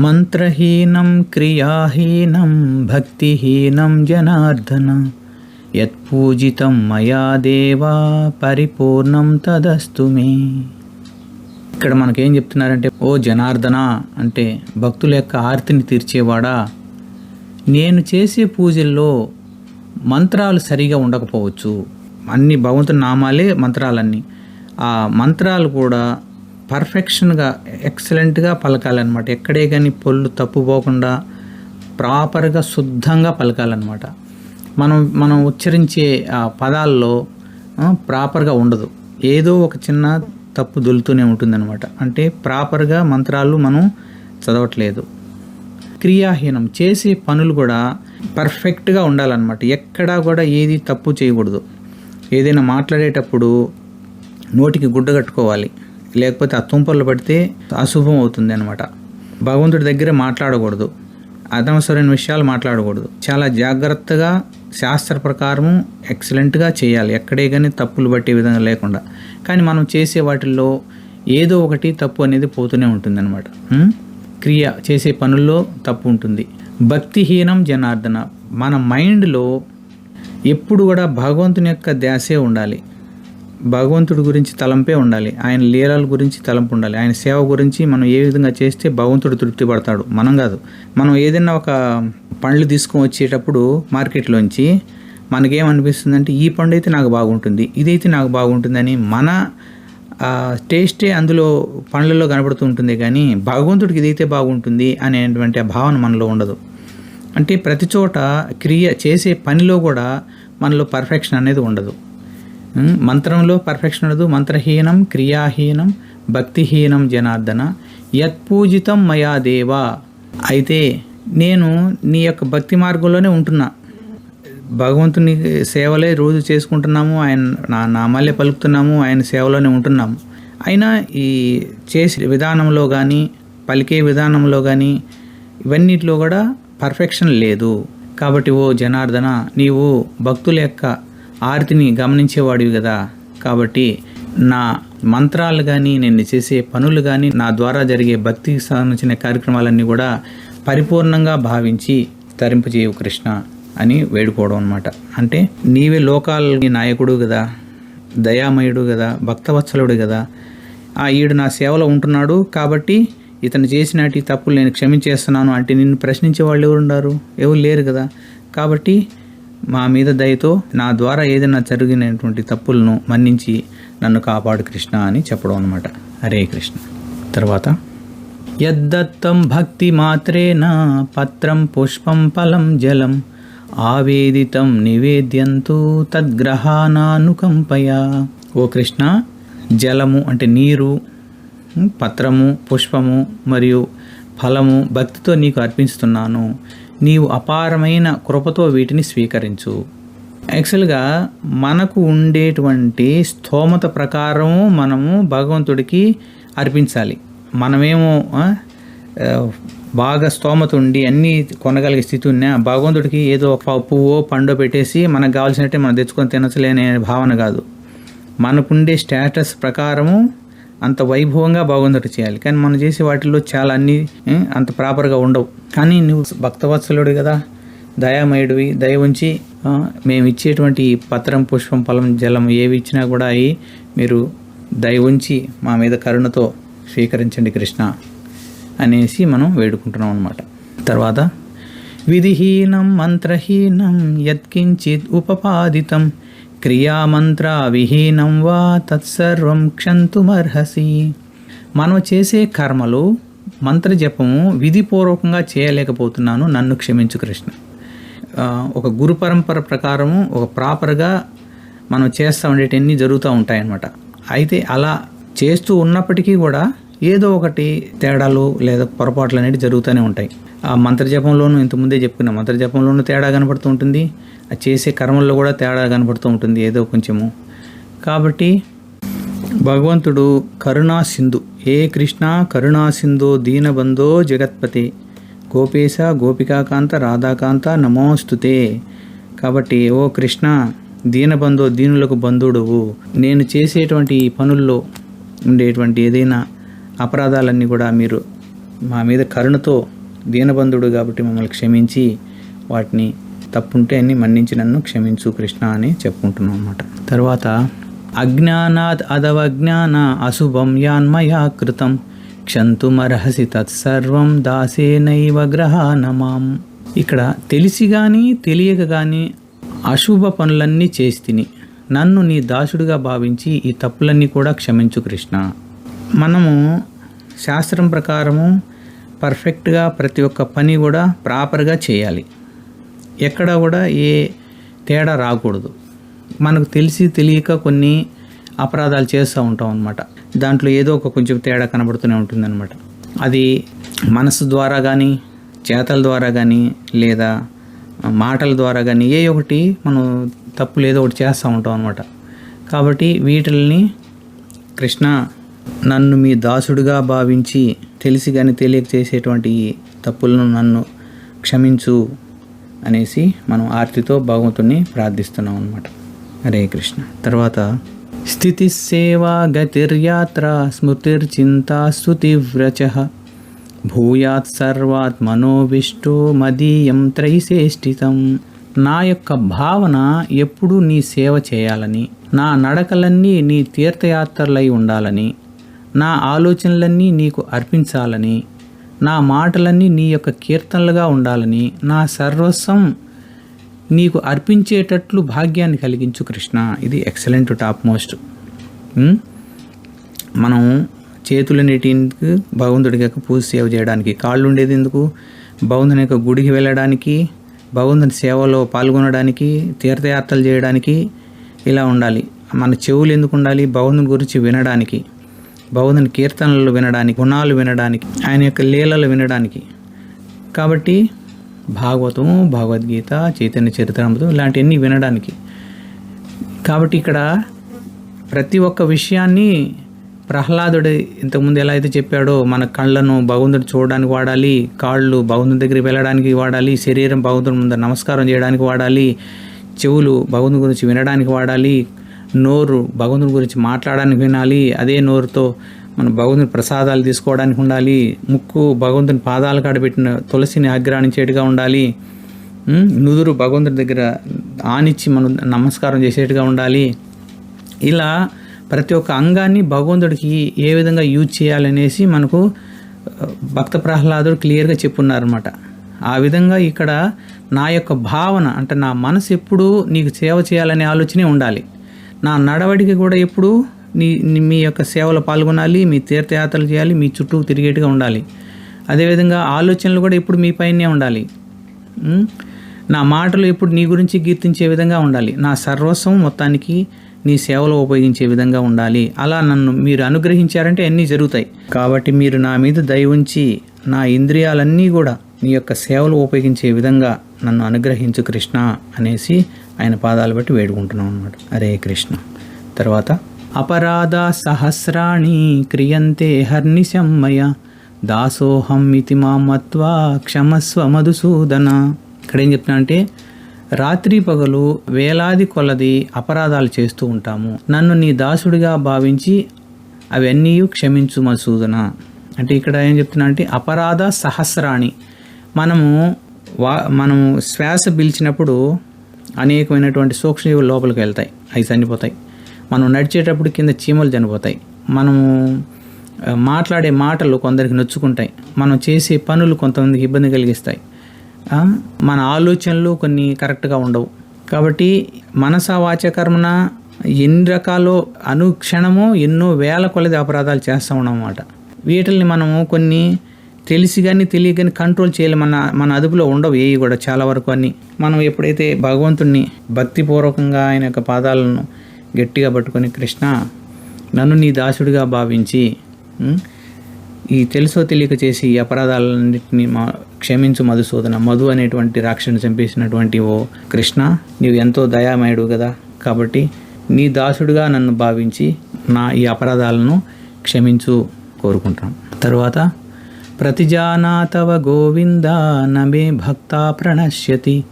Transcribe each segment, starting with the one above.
మంత్రహీనం క్రియాహీనం భక్తిహీనం జనార్దన. యత్పూజితం మయా దేవా పరిపూర్ణం తదస్తు మే. ఇక్కడ మనకేం చెప్తున్నారంటే ఓ జనార్దన అంటే భక్తుల యొక్క ఆర్తిని తీర్చేవాడా? నేను చేసే పూజల్లో మంత్రాలు సరిగా ఉండకపోవచ్చు. అన్ని భగవంతుని నామాలే మంత్రాలన్నీ. ఆ మంత్రాలు కూడా పర్ఫెక్షన్గా ఎక్సలెంట్గా పలకాలన్నమాట. ఎక్కడే కానీ పొల్లు తప్పు పోకుండా ప్రాపర్గా శుద్ధంగా పలకాలన్నమాట. మనం మనం ఉచ్చరించే ఆ పదాల్లో ప్రాపర్గా ఉండదు. ఏదో ఒక చిన్న తప్పు దొలుతూనే ఉంటుందన్నమాట. అంటే ప్రాపర్గా మంత్రాలు మనం చదవట్లేదు. క్రియాహీనం చేసే పనులు కూడా పర్ఫెక్ట్గా ఉండాలన్నమాట. ఎక్కడా కూడా ఏది తప్పు చేయకూడదు. ఏదైనా మాట్లాడేటప్పుడు నోటికి గుడ్డ కట్టుకోవాలి. లేకపోతే ఆ తుంపర్లు పడితే అశుభం అవుతుంది అనమాట భగవంతుడి దగ్గర మాట్లాడకూడదు. అనవసరమైన విషయాలు మాట్లాడకూడదు. చాలా జాగ్రత్తగా శాస్త్ర ప్రకారము ఎక్సలెంట్గా చేయాలి. ఎక్కడే కానీ తప్పులు పట్టే విధంగా లేకుండా. కానీ మనం చేసే వాటిల్లో ఏదో ఒకటి తప్పు అనేది పోతూనే ఉంటుందన్నమాట ఉం? క్రియ చేసే పనుల్లో తప్పు ఉంటుంది. భక్తిహీనం జనార్దన. మన మైండ్లో ఎప్పుడు కూడా భగవంతుని యొక్క ధ్యాసే ఉండాలి. భగవంతుడి గురించి తలంపే ఉండాలి. ఆయన లీలల గురించి తలంపు ఉండాలి. ఆయన సేవ గురించి మనం ఏ విధంగా చేస్తే భగవంతుడు తృప్తి పడతాడు? మనం కాదు. మనం ఏదైనా ఒక పండ్లు తీసుకొని వచ్చేటప్పుడు మార్కెట్లోంచి మనకేమనిపిస్తుందంటే ఈ పండు అయితే నాకు బాగుంటుంది ఇదైతే నాకు బాగుంటుందని మన టేస్టే అందులో పండ్లలో కనబడుతూ ఉంటుంది కానీ భగవంతుడికి ఇదైతే బాగుంటుంది అనేటువంటి ఆ భావన మనలో ఉండదు. అంటే ప్రతి చోట క్రియ చేసే పనిలో కూడా మనలో పర్ఫెక్షన్ అనేది ఉండదు. మంత్రంలో పర్ఫెక్షన్ ఉండదు. మంత్రహీనం క్రియాహీనం భక్తిహీనం జనార్దన. యత్పూజితం మయా దేవా. అయితే నేను నీ యొక్క భక్తి మార్గంలోనే ఉంటున్నా. భగవంతుని సేవలే రోజు చేసుకుంటున్నాము. ఆయన నా నామాలే పలుకుతున్నాము. ఆయన సేవలోనే ఉంటున్నాము. అయినా ఈ చేసే విధానంలో కానీ పలికే విధానంలో కానీ ఇవన్నిటిలో కూడా పర్ఫెక్షన్ లేదు. కాబట్టి ఓ జనార్దన నీవు భక్తుల యొక్క ఆర్తిని గమనించేవాడివి కదా కాబట్టి నా మంత్రాలు కానీ నేను చేసే పనులు కానీ నా ద్వారా జరిగే భక్తికి సంబంధించిన కార్యక్రమాలన్నీ కూడా పరిపూర్ణంగా భావించి తరింపజేయు కృష్ణ అని వేడుకోవడం అనమాట అంటే నీవే లోకాల నాయకుడు కదా దయామయుడు కదా భక్తవత్సలుడు కదా ఆ ఈడు నా సేవలో ఉంటున్నాడు కాబట్టి ఇతను చేసినటి తప్పులు నేను క్షమించేస్తున్నాను అంటే నిన్ను ప్రశ్నించే వాళ్ళు ఎవరు ఉన్నారు ఎవరు లేరు కదా కాబట్టి మా మీద దయతో నా ద్వారా ఏదైనా జరిగినటువంటి తప్పులను మన్నించి నన్ను కాపాడు కృష్ణ అని చెప్పడం అనమాట హరే కృష్ణ. తర్వాత యద్దత్తం భక్తి మాత్రేన పత్రం పుష్పం ఫలం జలం ఆవేదితం నివేద్యంతో తద్గ్రహానానుకంపయా. ఓ కృష్ణ జలము అంటే నీరు పత్రము పుష్పము మరియు ఫలము భక్తితో నీకు అర్పిస్తున్నాను. నీవు అపారమైన కృపతో వీటిని స్వీకరించు. యాక్చువల్గా మనకు ఉండేటువంటి స్థోమత ప్రకారము మనము భగవంతుడికి అర్పించాలి. మనమేమో బాగా స్తోమత ఉండి అన్నీ కొనగలిగే స్థితి ఉన్నా భగవంతుడికి ఏదో ఒక పువ్వో పండో పెట్టేసి మనకు కావాల్సినట్టే మనం తెచ్చుకొని తినచ్చలేనే భావన కాదు. మనకుండే స్టేటస్ ప్రకారము అంత వైభవంగా బాగుందట చేయాలి. కానీ మనం చేసే వాటిల్లో చాలా అన్ని అంత ప్రాపర్గా ఉండవు. కానీ నువ్వు భక్తవత్సలుడు కదా దయామయుడివి. దయ ఉంచి మేము ఇచ్చేటువంటి పత్రం పుష్పం ఫలం జలం ఏవి ఇచ్చినా కూడా అవి మీరు దయ ఉంచి మా మీద కరుణతో స్వీకరించండి కృష్ణ అనేసి మనం వేడుకుంటున్నాం అనమాట తర్వాత విధిహీనం మంత్రహీనం యత్కించిత్ ఉపపాదితం క్రియామంత్ర విహీనం వా తత్సర్వం క్షంతుమర్హసి. మనం చేసే కర్మలు మంత్రజపము విధిపూర్వకంగా చేయలేకపోతున్నాను నన్ను క్షమించు కృష్ణ. ఒక గురు పరంపర ప్రకారము ఒక ప్రాపర్గా మనం చేస్తూ ఉండేటన్నీ జరుగుతూ ఉంటాయన్నమాట. అయితే అలా చేస్తూ ఉన్నప్పటికీ కూడా ఏదో ఒకటి తేడాలు లేదా పొరపాట్లు అనేవి జరుగుతూనే ఉంటాయి. ఆ మంత్రజపంలోనూ ఇంతకుముందే చెప్పుకున్న మంత్రజపంలోనూ తేడా కనపడుతూ ఉంటుంది. ఆ చేసే కర్మల్లో కూడా తేడా కనపడుతూ ఉంటుంది ఏదో కొంచెము. కాబట్టి భగవంతుడు కరుణా సింధు. ఏ కృష్ణ కరుణా సింధు దీనబంధో జగత్పతి. గోపేశ గోపికాకాంత రాధాకాంత నమోస్తుతే. కాబట్టి ఓ కృష్ణ దీనబంధో దీనులకు బంధుడువు నేను చేసేటువంటి ఈ పనుల్లో ఉండేటువంటి ఏదైనా అపరాధాలన్నీ కూడా మీరు మా మీద కరుణతో దీనబంధుడు కాబట్టి మమ్మల్ని క్షమించి వాటిని తప్పుంటే అన్ని మన్నించి నన్ను క్షమించు కృష్ణ అని చెప్పుకుంటున్నాం అనమాట తర్వాత అజ్ఞానాద్ అదవజ్ఞాన అశుభం యాన్మయా కృతం క్షంతుమర్హసి తత్సర్వం దాసేనైవ గ్రహానమాం. ఇక్కడ తెలిసి కానీ తెలియక కానీ అశుభ పనులన్నీ చేసి తిని నన్ను నీ దాసుడిగా భావించి ఈ తప్పులన్నీ కూడా క్షమించు కృష్ణ. మనము శాస్త్రం ప్రకారము పర్ఫెక్ట్గా ప్రతి ఒక్క పని కూడా ప్రాపర్గా చేయాలి. ఎక్కడ కూడా ఏ తేడా రాకూడదు. మనకు తెలిసి తెలియక కొన్ని అపరాధాలు చేస్తూ ఉంటాం అనమాట దాంట్లో ఏదో ఒక కొంచెం తేడా కనబడుతూనే ఉంటుందన్నమాట. అది మనసు ద్వారా కానీ చేతల ద్వారా కానీ లేదా మాటల ద్వారా కానీ ఏ ఒకటి మనం తప్పులు ఏదో ఒకటి చేస్తూ ఉంటాం అనమాట కాబట్టి వీటిల్ని కృష్ణ నన్ను మీ దాసుడుగా భావించి తెలిసి కానీ తెలియక చేసేటువంటి తప్పులను నన్ను క్షమించు అనేసి మనం ఆర్తితో భగవంతుని ప్రార్థిస్తున్నాం అనమాట హరే కృష్ణ. తర్వాత స్థితి సేవా గతిర్యాత్ర స్మృతిర్చింతా స్తుతివ్రచ. భూయాత్ సర్వాత్ మనోవిష్టో మదీయం త్రైశేష్టితం నా యొక్క భావన ఎప్పుడూ నీ సేవ చేయాలని నా నడకలన్నీ నీ తీర్థయాత్రలై ఉండాలని నా ఆలోచనలన్నీ నీకు అర్పించాలని నా మాటలన్నీ నీ యొక్క కీర్తనలుగా ఉండాలని నా సర్వస్వం నీకు అర్పించేటట్లు భాగ్యాన్ని కలిగించు కృష్ణ. ఇది ఎక్సలెంట్ టాప్ మోస్ట్ మనం చేతులన్నిటికి నెట్టిందుకు భగవంతుడికి యొక్క పూజ సేవ చేయడానికి కాళ్ళు ఉండేది ఎందుకు? భగవంతుని యొక్క గుడికి వెళ్ళడానికి భగవంతుని సేవలో పాల్గొనడానికి తీర్థయాత్రలు చేయడానికి ఇలా ఉండాలి. మన చెవులు ఎందుకు ఉండాలి? భగవంతుని గురించి వినడానికి. భగవంతుని కీర్తనలు వినడానికి గుణాలు వినడానికి ఆయన యొక్క లీలలు వినడానికి. కాబట్టి భాగవతము భగవద్గీత చైతన్య చరిత్రామృతం ఇలాంటివన్నీ వినడానికి. కాబట్టి ఇక్కడ ప్రతి ఒక్క విషయాన్ని ప్రహ్లాదుడు ఇంతకుముందు ఎలా అయితే చెప్పాడో మన కళ్ళను భగవంతుడు చూడడానికి వాడాలి కాళ్ళు భగవంతుని దగ్గరికి వెళ్ళడానికి వాడాలి శరీరం భగవంతుని ముందు నమస్కారం చేయడానికి వాడాలి చెవులు భగవంతుని గురించి వినడానికి వాడాలి నోరు భగవంతుని గురించి మాట్లాడడానికి వినాలి అదే నోరుతో మన భగవంతుని ప్రసాదాలు తీసుకోవడానికి ఉండాలి ముక్కు భగవంతుని పాదాలు కాడబెట్టిన తులసిని ఆగ్రహించేట్టుగా ఉండాలి నుదురు భగవంతుడి దగ్గర ఆనిచ్చి మనం నమస్కారం చేసేట్టుగా ఉండాలి. ఇలా ప్రతి ఒక్క అంగాన్ని భగవంతుడికి ఏ విధంగా యూజ్ చేయాలనేసి మనకు భక్త ప్రహ్లాదుడు క్లియర్గా చెప్పున్నారనమాట ఆ విధంగా ఇక్కడ నా యొక్క భావన అంటే నా మనసు ఎప్పుడూ నీకు సేవ చేయాలనే ఆలోచనే ఉండాలి. నా నడవడికి కూడా ఎప్పుడు నీ మీ యొక్క సేవలో పాల్గొనాలి మీ తీర్థయాత్రలు చేయాలి మీ చుట్టూ తిరిగేట్టుగా ఉండాలి. అదేవిధంగా ఆలోచనలు కూడా ఎప్పుడు మీ పైనే ఉండాలి. నా మాటలు ఎప్పుడు నీ గురించి కీర్తించే విధంగా ఉండాలి. నా సర్వస్వం మొత్తానికి నీ సేవలో ఉపయోగించే విధంగా ఉండాలి. అలా నన్ను మీరు అనుగ్రహించారంటే అన్నీ జరుగుతాయి. కాబట్టి మీరు నా మీద దయ ఉంచి నా ఇంద్రియాలన్నీ కూడా నీ యొక్క సేవలు ఉపయోగించే విధంగా నన్ను అనుగ్రహించు కృష్ణ అనేసి ఆయన పాదాలు బట్టి వేడుకుంటున్నాం అనమాట హరే కృష్ణ. తర్వాత అపరాధ సహస్రాణి క్రియంతే హర్నిశం మయ దాసోహం ఇతి మామత్వా క్షమస్వ మధుసూదన. ఇక్కడ ఏం చెప్తున్నా అంటే రాత్రి పగలు వేలాది కొలది అపరాధాలు చేస్తూ ఉంటాము. నన్ను నీ దాసుడిగా భావించి అవన్నీ క్షమించు మధుసూదన. అంటే ఇక్కడ ఏం చెప్తున్నా అంటే అపరాధ సహస్రాణి. మనము వా మనము శ్వాస పీల్చినప్పుడు అనేకమైనటువంటి సూక్ష్మజీవులు లోపలికి వెళ్తాయి. అవి చనిపోతాయి. మనం నడిచేటప్పుడు కింద చీమలు చనిపోతాయి. మనము మాట్లాడే మాటలు కొందరికి నొచ్చుకుంటాయి. మనం చేసే పనులు కొంతమందికి ఇబ్బంది కలిగిస్తాయి. మన ఆలోచనలు కొన్ని కరెక్ట్గా ఉండవు. కాబట్టి మనస వాచకర్మన ఎన్ని రకాలు అనుక్షణము ఎన్నో వేల కొలది అపరాధాలు చేస్తూ ఉన్నాం అన్నమాట వీటిల్ని మనము కొన్ని తెలిసి కానీ తెలియ కానీ కంట్రోల్ చేయలేము మన మన అదుపులో ఉండవు ఏవి కూడా చాలా వరకు అన్ని. మనం ఎప్పుడైతే భగవంతుణ్ణి భక్తిపూర్వకంగా ఆయన యొక్క పాదాలను గట్టిగా పట్టుకొని కృష్ణ నన్ను నీ దాసుడిగా భావించి ఈ తెలుసో తెలియక చేసి ఈ అపరాధాలన్నింటినీ మా క్షమించు మధుసూదన మధు అనేటువంటి రాక్షసుని చంపేసినటువంటి ఓ కృష్ణ నీవు ఎంతో దయామయుడు కదా కాబట్టి నీ దాసుడుగా నన్ను భావించి నా ఈ అపరాధాలను క్షమించు కోరుకుంటాం తర్వాత ప్రతిజానాతవ గోవింద నమే భక్త ప్రణశ్యతి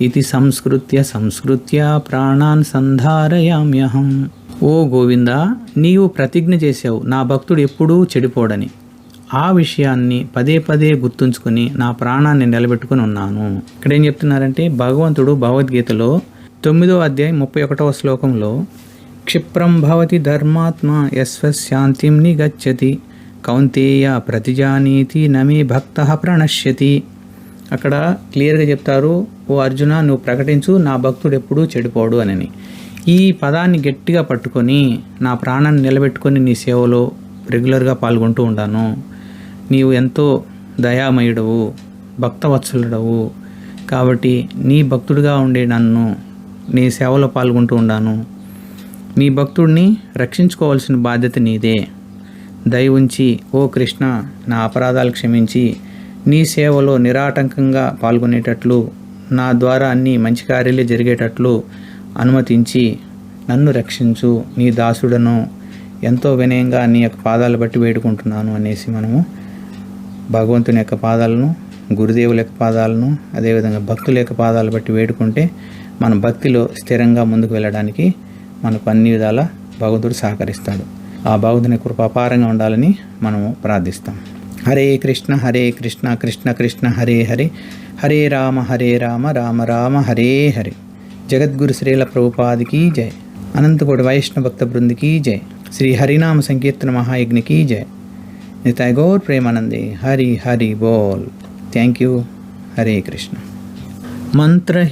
ఇది సంస్కృత్య సంస్కృత్య ప్రాణాన్ సంధారయామ్యహం. ఓ గోవింద నీవు ప్రతిజ్ఞ చేసావు నా భక్తుడు ఎప్పుడూ చెడిపోడని. ఆ విషయాన్ని పదే పదే గుర్తుంచుకొని నా ప్రాణాన్ని నిలబెట్టుకుని ఉన్నాను. ఇక్కడ ఏం చెప్తున్నారంటే భగవంతుడు భగవద్గీతలో తొమ్మిదో అధ్యాయం ముప్పై ఒకటవ శ్లోకంలో క్షిప్రం భవతి ధర్మాత్మ యశ్వశాంతిం నిగచ్చతి. కౌంతేయ ప్రతిజానీతి నమే భక్త ప్రణశ్యతి. అక్కడ క్లియర్గా చెప్తారు ఓ అర్జున నువ్వు ప్రకటించు నా భక్తుడు ఎప్పుడూ చెడిపోడు అని ఈ పదాన్ని గట్టిగా పట్టుకొని నా ప్రాణాన్ని నిలబెట్టుకొని నీ సేవలో రెగ్యులర్గా పాల్గొంటూ ఉంటాను నీవు ఎంతో దయామయుడవు భక్తవత్సలుడవు. కాబట్టి నీ భక్తుడిగా ఉండే నన్ను నీ సేవలో పాల్గొంటూ ఉండాను. నీ భక్తుడిని రక్షించుకోవాల్సిన బాధ్యత నీదే. దయ ఉంచి ఓ కృష్ణ నా అపరాధాలు క్షమించి నీ సేవలో నిరాటంకంగా పాల్గొనేటట్లు నా ద్వారా అన్ని మంచి కార్యాలే జరిగేటట్లు అనుమతించి నన్ను రక్షించు నీ దాసుడను ఎంతో వినయంగా నీ యొక్క పాదాలు బట్టి వేడుకుంటున్నాను అనేసి మనము భగవంతుని యొక్క పాదాలను గురుదేవుల యొక్క పాదాలను అదేవిధంగా భక్తుల యొక్క పాదాలు బట్టి వేడుకుంటే మన భక్తిలో స్థిరంగా ముందుకు వెళ్ళడానికి మనకు అన్ని విధాల భగవంతుడు సహకరిస్తాడు. ఆ భగవంతుని కృప అపారంగా ఉండాలని మనము ప్రార్థిస్తాం. హరే కృష్ణ హరే కృష్ణ కృష్ణ కృష్ణ హరే హరే. హరే రామ హరే రామ రామ రామ హరే హరే. జగద్గురు శ్రీల ప్రభుపాదికి జయ అనంతపూడి వైష్ణవ భక్త బృందికి జయ శ్రీ హరినామ సంకీర్తన మహాయజ్ఞకి జయ నితాయ్ గౌర్ ప్రేమానందే. హరి హరి బోల్. Thank you. Hare Krishna. Mantra